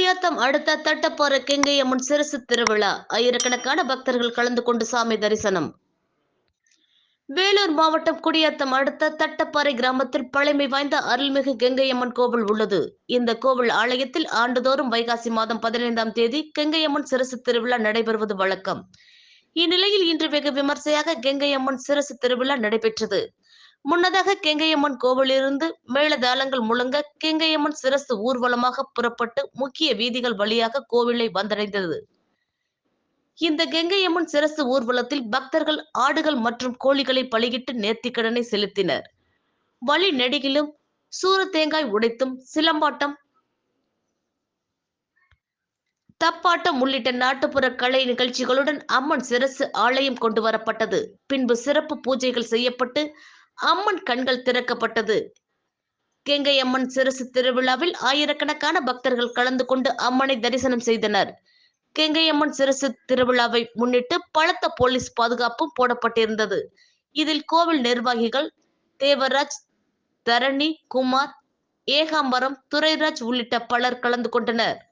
குடியாத்தம் அடுத்த தட்டப்பாறை கெங்கையம்மன் சிரசு திருவிழா. ஆயிரக்கணக்கான பக்தர்கள் கலந்து கொண்டு சாமி தரிசனம். வேலூர் மாவட்டம் குடியாத்தம் அடுத்த தட்டப்பாறை கிராமத்தில் பழமை வாய்ந்த அருள்மிகு கெங்கையம்மன் கோவில் உள்ளது. இந்த கோவில் ஆலயத்தில் ஆண்டுதோறும் வைகாசி மாதம் பதினைந்தாம் தேதி கெங்கையம்மன் சிரசு திருவிழா நடைபெறுவது வழக்கம். இந்நிலையில் இன்று வெகு விமர்சையாக கெங்கையம்மன் சிரசு திருவிழா நடைபெற்றது. முன்னதாக கெங்கையம்மன் கோவிலிருந்து மேளதாளங்கள் முழங்க கெங்கையம்மன் சிரசு ஊர்வலமாக புறப்பட்டு முக்கிய வீதிகள் வழியாக கோவிலை வந்தடைந்தது. இந்த கெங்கையம்மன் சிரசு ஊர்வலத்தில் பக்தர்கள் ஆடுகள் மற்றும் கோழிகளை பலியிட்டு நேர்த்திக்கடனை செலுத்தினர். வழி நெடுகிலும் சூர தேங்காய் உடைத்தும் சிலம்பாட்டம் தப்பாட்டம் உள்ளிட்ட நாட்டுப்புற கலை நிகழ்ச்சிகளுடன் அம்மன் சிரசு ஆலயம் கொண்டு வரப்பட்டது. பின்பு சிறப்பு பூஜைகள் செய்யப்பட்டு அம்மன் கண்கள் திறக்கப்பட்டது. கெங்கை அம்மன் சிரசு திருவிழாவில் ஆயிரக்கணக்கான பக்தர்கள் கலந்து கொண்டு அம்மனை தரிசனம் செய்தனர். கெங்கையம்மன் சிரசு திருவிழாவை முன்னிட்டு பலத்த போலீஸ் பாதுகாப்பும் போடப்பட்டிருந்தது. இதில் கோவில் நிர்வாகிகள் தேவராஜ் தரணி குமார் ஏகாம்பரம் துரைராஜ் உள்ளிட்ட பலர் கலந்து கொண்டனர்.